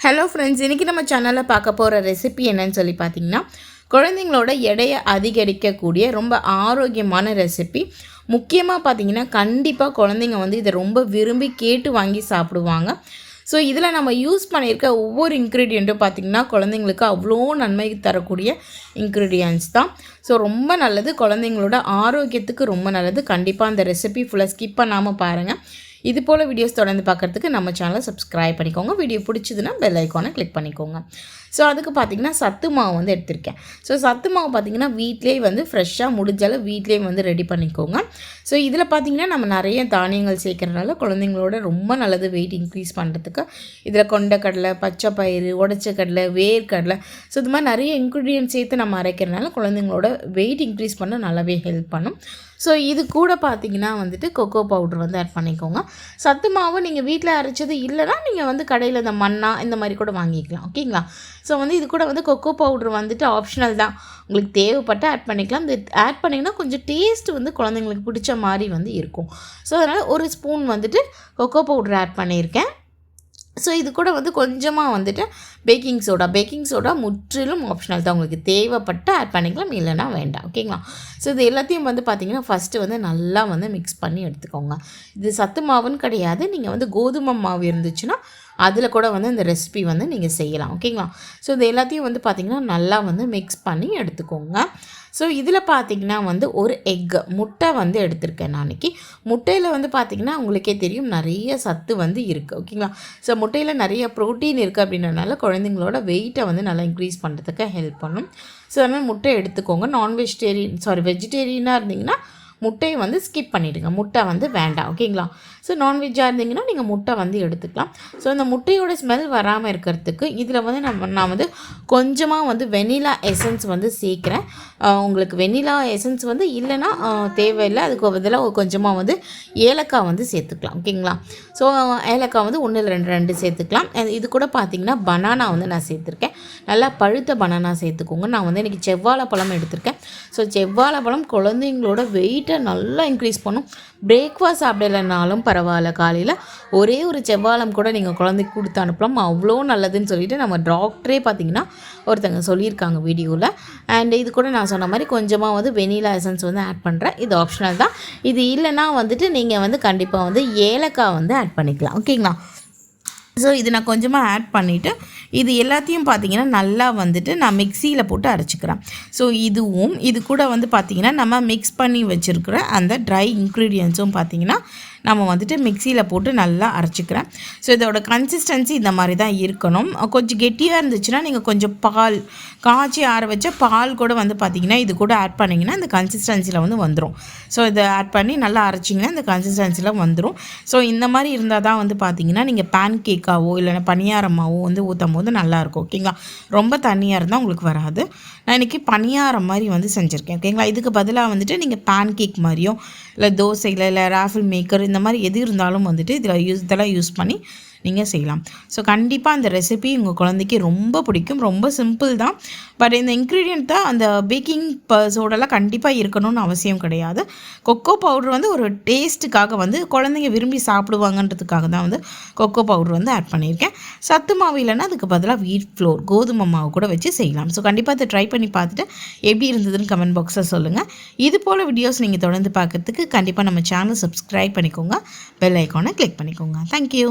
Hello friends இன்றைக்கி நம்ம சேனலில் பார்க்க போகிற ரெசிபி என்னன்னு சொல்லி பார்த்தீங்கன்னா குழந்தைங்களோட எடையை அதிகரிக்கக்கூடிய ரொம்ப ஆரோக்கியமான ரெசிபி முக்கியமாக பார்த்தீங்கன்னா கண்டிப்பாக குழந்தைங்க வந்து இதை ரொம்ப விரும்பி கேட்டு வாங்கி சாப்பிடுவாங்க. ஸோ இதில் நம்ம யூஸ் பண்ணியிருக்க ஒவ்வொரு இன்க்ரீடியண்ட்டும் பார்த்திங்கன்னா குழந்தைங்களுக்கு அவ்வளோ நன்மை தரக்கூடிய இன்க்ரீடியன்ஸ் தான். ஸோ ரொம்ப நல்லது. குழந்தைங்களோட ஆரோக்கியத்துக்கு ரொம்ப நல்லது. கண்டிப்பாக அந்த ரெசிபி ஃபுல்லாக ஸ்கிப் பண்ணாமல் பாருங்கள் இது போல் வீடியோஸ் தொடர்ந்து பார்க்குறதுக்கு நம்ம சேனலை சப்ஸ்கிரைப் பண்ணிக்கோங்க. வீடியோ பிடிச்சதுன்னா பெல் ஐக்கானை கிளிக் பண்ணிக்கோங்க. ஸோ அதுக்கு பார்த்திங்கன்னா சத்து மாவு வந்து எடுத்திருக்கேன். ஸோ சத்து மாவு பார்த்திங்கன்னா வீட்லேயே வந்து ஃப்ரெஷ்ஷாக முடிஞ்சாலும் வீட்லேயே வந்து ரெடி பண்ணிக்கோங்க. ஸோ இதில் பார்த்திங்கன்னா நம்ம நிறைய தானியங்கள் சேர்க்குறதுனால குழந்தைங்களோட ரொம்ப நல்லது வெயிட் இன்க்ரீஸ் பண்ணுறதுக்கு இதில் கொண்டக்கடலை பச்சை பயிறு உடச்ச கடலை வேர்க்கடலை. ஸோ இது மாதிரி நிறைய இன்க்ரீடியன்ட் சேர்த்து நம்ம அரைக்கிறதுனால குழந்தைங்களோட வெயிட் இன்க்ரீஸ் பண்ண நல்லாவே ஹெல்ப் பண்ணும். ஸோ இது கூட பார்த்தீங்கன்னா வந்துட்டு கொக்கோ பவுடர் வந்து ஆட் பண்ணிக்கோங்க. சத்து மாவு நீங்கள் வீட்டில் அரைச்சது இல்லைனா நீங்கள் வந்து கடையில் இந்த மண்ணா இந்த மாதிரி கூட வாங்கிக்கலாம். ஓகேங்களா ஸோ வந்து இது கூட வந்து கொக்கோ பவுடர் வந்துட்டு ஆப்ஷனல் தான். உங்களுக்கு தேவைப்பட்ட ஆட் பண்ணிக்கலாம். இந்த ஆட் பண்ணிங்கன்னா கொஞ்சம் டேஸ்ட் வந்து குழந்தைங்களுக்கு பிடிச்ச மாதிரி வந்து இருக்கும். ஸோ அதனால் ஒரு ஸ்பூன் வந்துட்டு கொக்கோ பவுடர் ஆட் பண்ணியிருக்கேன். ஸோ இது கூட வந்து கொஞ்சமாக வந்துட்டு பேக்கிங் சோடா பேக்கிங் சோடா முற்றிலும் ஆப்ஷனல் தான். உங்களுக்கு தேவைப்பட்டு ஆட் பண்ணிக்கலாம் இல்லைனா வேண்டாம். ஓகேங்களா ஸோ இது எல்லாத்தையும் வந்து பார்த்திங்கன்னா ஃபஸ்ட்டு வந்து நல்லா வந்து மிக்ஸ் பண்ணி எடுத்துக்கோங்க. இது சத்து மாவுன்னு கிடையாது. நீங்கள் வந்து கோதுமை மாவு இருந்துச்சுன்னா அதில் கூட வந்து இந்த ரெசிபி வந்து நீங்கள் செய்யலாம் ஓகேங்களா? ஸோ இது எல்லாத்தையும் வந்து பார்த்திங்கன்னா நல்லா வந்து மிக்ஸ் பண்ணி எடுத்துக்கோங்க. ஸோ இதில் பார்த்திங்கன்னா வந்து ஒரு எக்கு முட்டை வந்து எடுத்திருக்கேன் நாளைக்கு முட்டையில் வந்து பார்த்திங்கன்னா உங்களுக்கே தெரியும் நிறைய சத்து வந்து இருக்குது ஓகேங்களா? ஸோ முட்டையில் நிறைய ப்ரோட்டீன் இருக்குது அப்படின்றனால குழந்தைங்களோட வெயிட்டை வந்து நல்லா இன்க்ரீஸ் பண்ணுறதுக்கு ஹெல்ப் பண்ணும். ஸோ அதனால் முட்டை எடுத்துக்கோங்க. நான் வெஜிடேரியன் சாரி வெஜிடேரியனாக இருந்திங்கன்னா முட்டையை வந்து ஸ்கிப் பண்ணிவிடுங்க முட்டை வந்து வேண்டாம். ஓகேங்களா ஸோ நான்வெஜ்ஜாக இருந்தீங்கன்னா நீங்கள் முட்டை வந்து எடுத்துக்கலாம். ஸோ இந்த முட்டையோட ஸ்மெல் வராமல் இருக்கிறதுக்கு இதில் வந்து நம்ம நான் வந்து கொஞ்சமாக வந்து வெனிலா எசன்ஸ் வந்து சேர்க்குறேன். உங்களுக்கு வெனிலா எசன்ஸ் வந்து இல்லைன்னா தேவையில்லை. அதுக்கு பதிலாக கொஞ்சமாக வந்து ஏலக்காய் வந்து சேர்த்துக்கலாம். ஓகேங்களா ஸோ ஏலக்காய் வந்து ஒன்றில் ரெண்டு ரெண்டு சேர்த்துக்கலாம். இது கூட பார்த்திங்கன்னா பனானா வந்து நான் சேர்த்துருக்கேன். நல்லா பழுத்த பனானா சேர்த்துக்கோங்க. நான் வந்து இன்றைக்கி செவ்வாழை பழம் எடுத்திருக்கேன். ஸோ செவ்வாழை பழம் குழந்தைங்களோட வெயிட்டை நல்லா இன்க்ரீஸ் பண்ணும். பிரேக்ஃபாஸ்ட் சாப்பிடலைனாலும் பரவாயில்ல காலையில். ஒரே ஒரு செவ்வாழம் கூட நீங்கள் குழந்தைக்கு கொடுத்து அனுப்பலாம். அவ்வளோ நல்லதுன்னு சொல்லிட்டு நம்ம டாக்டரே பார்த்தீங்கன்னா ஒருத்தங்க சொல்லியிருக்காங்க வீடியோவில் அண்ட் இது கூட நான் சொன்ன மாதிரி கொஞ்சமாக வந்து வெனிலா எசன்ஸ் வந்து ஆட் பண்ணுறேன் இது ஆப்ஷனல் தான். இது இல்லைன்னா வந்துட்டு நீங்கள் வந்து கண்டிப்பாக வந்து ஏலக்காய் வந்து ஆட் பண்ணிக்கலாம். ஓகேங்களா ஸோ இது நான் கொஞ்சமாக ஆட் பண்ணிவிட்டு இது எல்லாத்தையும் பார்த்தீங்கன்னா நல்லா வந்துட்டு நான் மிக்சியில் போட்டு அரைச்சிக்கிறேன். ஸோ இதுவும் இது கூட வந்து பார்த்திங்கன்னா நம்ம மிக்ஸ் பண்ணி வச்சுருக்கிற அந்த ட்ரை இன்க்ரீடியன்ஸும் பார்த்திங்கன்னா நம்ம வந்துட்டு மிக்சியில் போட்டு நல்லா அரைச்சிக்கிறேன். ஸோ இதோட கன்சிஸ்டன்சி இந்த மாதிரி தான் இருக்கணும். கொஞ்சம் கெட்டியாக இருந்துச்சுன்னா நீங்கள் கொஞ்சம் பால் காய்ச்சி ஆற வச்ச பால் கூட வந்து பார்த்திங்கன்னா இது கூட ஆட் பண்ணிங்கன்னா இந்த கன்சிஸ்டன்சியில் வந்து வந்துடும் ஸோ இதை ஆட் பண்ணி நல்லா அரைச்சிங்கன்னா இந்த கன்சிஸ்டன்சியில் வந்துடும் ஸோ இந்த மாதிரி இருந்தால் தான் வந்து பார்த்திங்கன்னா நீங்கள் பேன் கேக்காவோ இல்லைன்னா பணியாரமாகவோ வந்து ஊற்றும் போது நல்லாயிருக்கும் ஓகேங்களா ரொம்ப தண்ணியாக இருந்தால் உங்களுக்கு வராது. நான் இன்றைக்கி பணியாரம் மாதிரி வந்து செஞ்சுருக்கேன். ஓகேங்களா இதுக்கு பதிலாக வந்துட்டு நீங்கள் பேன் கேக் மாதிரியும் இல்லை தோசையில் இல்லை ராஃபில் மேக்கர் இந்த மாதிரி எது இருந்தாலும் வந்துட்டு இதில் யூஸ் இதெல்லாம் யூஸ் பண்ணி நீங்கள் செய்யலாம். ஸோ கண்டிப்பாக அந்த ரெசிபி உங்கள் குழந்தைக்கு ரொம்ப பிடிக்கும். ரொம்ப சிம்பிள் தான். பட் இந்த இன்க்ரீடியன்ட் தான் அந்த பேக்கிங் சோடெல்லாம் கண்டிப்பாக இருக்கணும்னு அவசியம் கிடையாது. கொக்கோ பவுடர் வந்து ஒரு டேஸ்ட்டுக்காக வந்து குழந்தைங்க விரும்பி சாப்பிடுவாங்கன்றதுக்காக தான் வந்து கொக்கோ பவுடர் வந்து ஆட் பண்ணியிருக்கேன். சத்து மாவு இல்லைன்னா அதுக்கு பதிலாக வீட் ஃப்ளோர் கோதுமை மாவு கூட வச்சு செய்யலாம். ஸோ கண்டிப்பாக அதை ட்ரை பண்ணி பார்த்துட்டு எப்படி இருந்ததுன்னு கமெண்ட் பாக்ஸில் சொல்லுங்கள் இது போல் வீடியோஸ் நீங்கள் தொடர்ந்து பார்க்குறதுக்கு கண்டிப்பாக நம்ம சேனல் சப்ஸ்கிரைப் பண்ணிக்கோங்க. பெல் ஐக்கானை கிளிக் பண்ணிக்கோங்க. Thank you